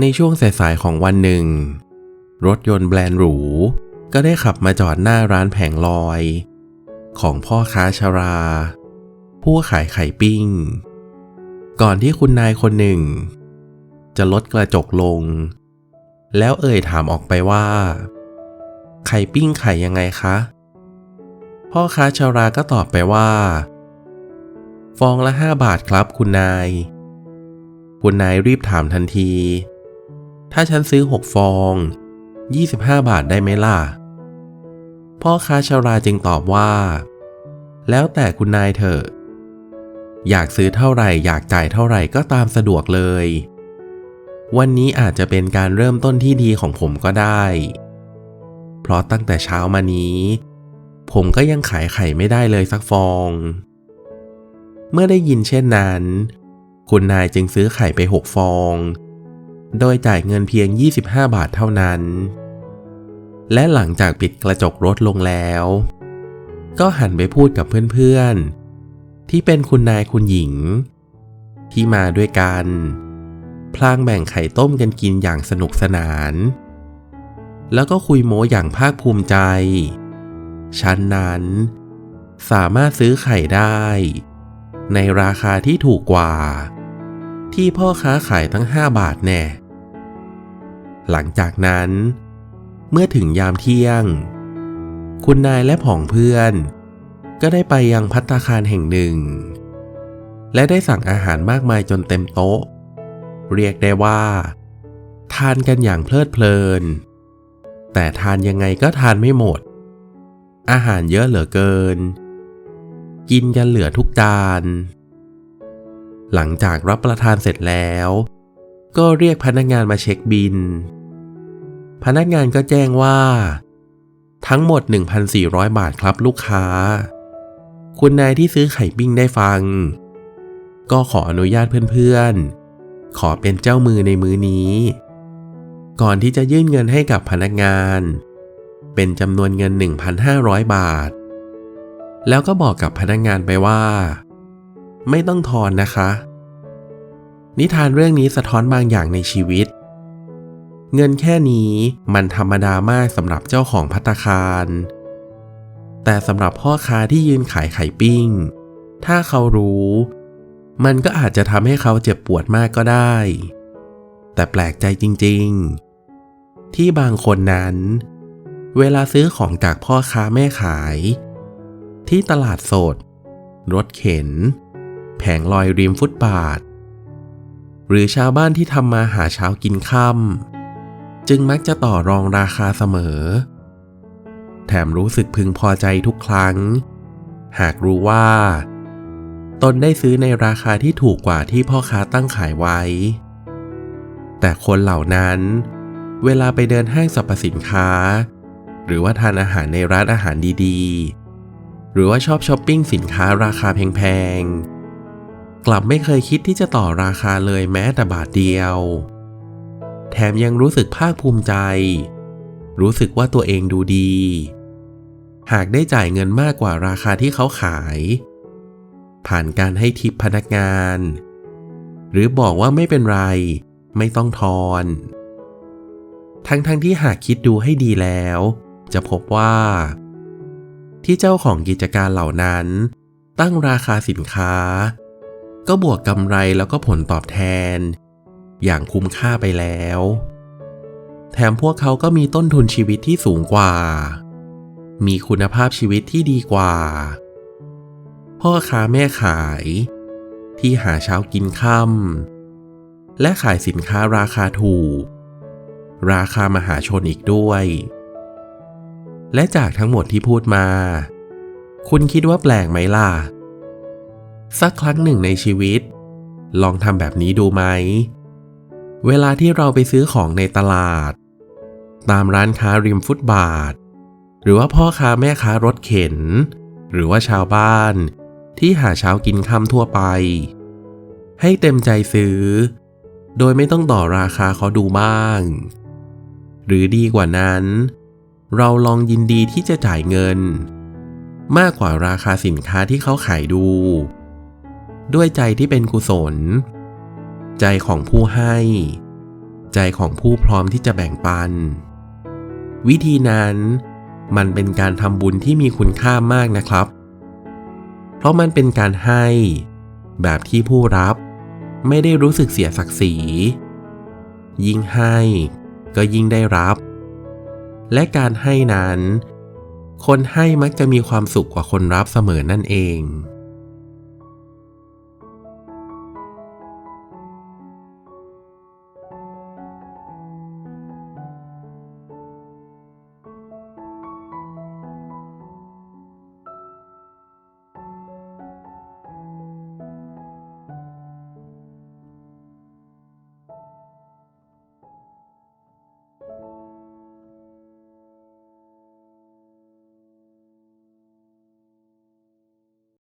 ในช่วงสายๆของวันหนึ่ง รถยนต์แบรนด์หรู ก็ได้ขับมาจอดหน้าร้านแผงลอย ของพ่อค้าชารา ผู้ขายไข่ปิ้ง ก่อนที่คุณนายคนหนึ่ง จะลดกระจกลง แล้วเอ่ยถามออกไปว่า ไข่ปิ้งไข่ยังไงคะ พ่อค้าชาราก็ตอบไปว่า ฟองละห้าบาทครับคุณนาย คุณนายรีบถามทันที ถ้าฉันซื้อหกฟอง 25 บาทได้ไหมล่ะ พ่อค้าชาราจึงตอบว่า แล้วแต่คุณนายเถอะ อยากซื้อเท่าไหร่อยากจ่ายเท่าไหร่ก็ตามสะดวกเลย วันนี้อาจจะเป็นการเริ่มต้นที่ดีของผมก็ได้ เพราะตั้งแต่เช้ามานี้ ผมก็ยังขายไข่ไม่ได้เลยสักฟอง เมื่อได้ยินเช่นนั้น คุณนายจึงซื้อไข่ไปหกฟอง โดยจ่ายเงินเพียง 25 บาทเท่านั้น และหลังจากปิดกระจกรถลงแล้ว ก็หันไปพูดกับเพื่อนๆ ที่เป็นคุณนายคุณหญิง ที่มาด้วยกัน พลางแบ่งไข่ต้มกันกินอย่างสนุกสนาน แล้วก็คุยโม้อย่างภาคภูมิใจ ชั้นนั้น สามารถซื้อไข่ได้ ในราคาที่ถูกกว่า ที่พ่อค้าขายทั้ง 5 บาทแน่ หลังจากนั้น เมื่อถึงยามเที่ยง คุณนายและผองเพื่อน ก็ได้ไปยังพัตตาคารแห่งหนึ่ง และได้สั่งอาหารมากมายจนเต็มโต๊ะ เรียกได้ว่า ทานกันอย่างเพลิดเพลิน แต่ทานยังไงก็ทานไม่หมด อาหารเยอะเหลือเกิน กินกันเหลือทุกจาน หลังจากรับประทานเสร็จแล้ว ก็เรียกพนักงานมาเช็คบิน พนักงานก็แจ้งว่า ทั้งหมด 1,400 บาทครับลูกค้า คุณนายที่ซื้อไข่ปิ้งได้ฟัง ก็ขออนุญาตเพื่อนๆ ขอเป็นเจ้ามือในมือนี้ ก่อนที่จะยื่นเงินให้กับพนักงาน เป็นจำนวนเงิน 1,500 บาท แล้วก็บอกกับพนักงานไปว่า ไม่ต้องทอนนะคะ นิทานเรื่องนี้สะท้อนบางอย่างในชีวิต เงินแค่นี้มันธรรมดามากสำหรับเจ้าของพัตคาร แต่สำหรับพ่อค้าที่ยืนขายไข่ปิ้ง ถ้าเขารู้ มันก็อาจจะทำให้เขาเจ็บปวดมากก็ได้ แต่แปลกใจจริง ๆ ที่บางคนนั้น เวลาซื้อของจากพ่อค้าแม่ขาย ที่ตลาดสด รถเข็น แผงลอยริมฟุตบาท หรือชาวบ้านที่ทำมาหาเช้ากินค่ำจึงมักจะต่อรองราคาเสมอ แถมรู้สึกพึงพอใจทุกครั้ง หากรู้ว่า ตนได้ซื้อในราคาที่ถูกกว่าที่พ่อค้าตั้งขายไว้ แต่คนเหล่านั้นเวลาไปเดินห้างสรรพสินค้า หรือว่าทานอาหารในร้านอาหารดีๆ หรือว่าชอบช้อปปิ้งสินค้าราคาแพงๆ กลับไม่เคยคิดที่จะต่อราคาเลยแม้แต่บาทเดียว แถมยังรู้สึกภาคภูมิใจ รู้สึกว่าตัวเองดูดี หากได้จ่ายเงินมากกว่าราคาที่เขาขาย ผ่านการให้ทิปพนักงาน หรือบอกว่าไม่เป็นไร ไม่ต้องทอน ทั้งๆทที่หากคิดดูให้ดีแล้ว จะพบว่า ที่เจ้าของกิจการเหล่านั้นตั้งราคาสินค้า ก็บวกกำไรแล้วก็ผลตอบแทน อย่างคุ้มค่าไปแล้ว แถมพวกเขาก็มีต้นทุนชีวิตที่สูงกว่า มีคุณภาพชีวิตที่ดีกว่า พ่อค้าแม่ขาย ที่หาเช้ากินค่ำและขายสินค้าราคาถูก ราคามหาชนอีกด้วย และจากทั้งหมดที่พูดมา คุณคิดว่าแปลกไหมล่ะ สักครั้งหนึ่งในชีวิต ลองทำแบบนี้ดูไหม เวลาที่เราไปซื้อของในตลาด ตามร้านค้าริมฟุตบาท หรือว่าพ่อค้าแม่ค้ารถเข็น หรือว่าชาวบ้าน ที่หาเช้ากินค่ำทั่วไป ให้เต็มใจซื้อ โดยไม่ต้องต่อราคาเขาดูบ้าง หรือดีกว่านั้น เราลองยินดีที่จะจ่ายเงินมากกว่าราคาสินค้าที่เขาขายดู ด้วยใจที่เป็นกุศล ใจของผู้ให้ ใจของผู้พร้อมที่จะแบ่งปัน วิธีนั้นมันเป็นการทำบุญที่มีคุณค่ามากนะครับ เพราะมันเป็นการให้ แบบที่ผู้รับไม่ได้รู้สึกเสียศักดิ์ศรี ยิ่งให้ก็ยิ่งได้รับ และการให้นั้น คนให้มักจะมีความสุขกว่าคนรับเสมอนั่นเอง